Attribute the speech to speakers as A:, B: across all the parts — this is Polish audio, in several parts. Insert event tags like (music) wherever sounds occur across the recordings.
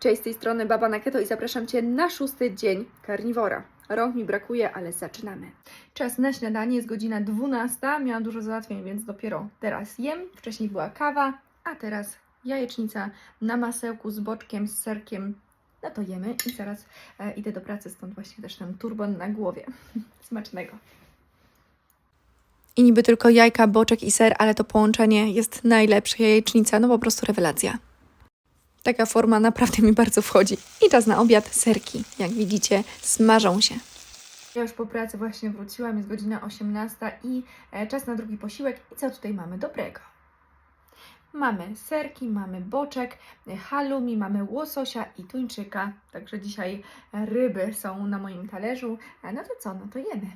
A: Cześć, z tej strony Baba na Keto i zapraszam Cię na szósty dzień karniwora. Rąk mi brakuje, ale zaczynamy. Czas na śniadanie, jest godzina 12. Miałam dużo załatwień, więc dopiero teraz jem. Wcześniej była kawa, a teraz jajecznica na masełku z boczkiem, z serkiem. No to jemy i zaraz e, idę do pracy, stąd właśnie też ten turban na głowie. (laughs) Smacznego. I niby tylko jajka, boczek i ser, ale to połączenie jest najlepsze. Jajecznica, no po prostu rewelacja. Taka forma naprawdę mi bardzo wchodzi. I czas na obiad, serki. Jak widzicie, smażą się. Ja już po pracy właśnie wróciłam, jest godzina 18 i e, czas na drugi posiłek. I co tutaj mamy dobrego? Mamy serki, mamy boczek, e, halloumi, mamy łososia i tuńczyka. Także dzisiaj ryby są na moim talerzu. E, No to co? No to jemy.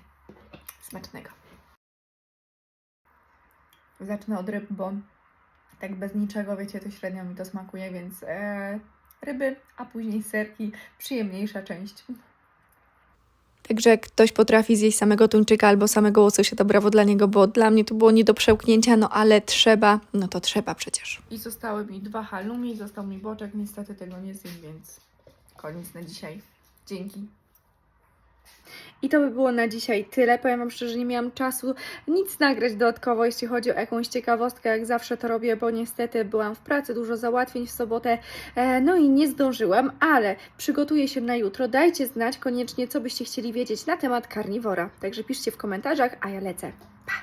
A: Smacznego. Zacznę od ryb, bo tak bez niczego, wiecie, to średnio mi to smakuje, więc e, ryby, a później serki, przyjemniejsza część. Także jak ktoś potrafi zjeść samego tuńczyka albo samego łososia, to brawo dla niego, bo dla mnie to było nie do przełknięcia, no ale trzeba, no to trzeba przecież. I zostały mi dwa halloumi, został mi boczek, niestety tego nie zjem, więc koniec na dzisiaj. Dzięki. I to by było na dzisiaj tyle. Powiem Wam szczerze, nie miałam czasu nic nagrać dodatkowo, jeśli chodzi o jakąś ciekawostkę, jak zawsze to robię, bo niestety byłam w pracy, dużo załatwień w sobotę, e, no i nie zdążyłam, ale przygotuję się na jutro. Dajcie znać koniecznie, co byście chcieli wiedzieć na temat karniwora. Także piszcie w komentarzach, a ja lecę. Pa!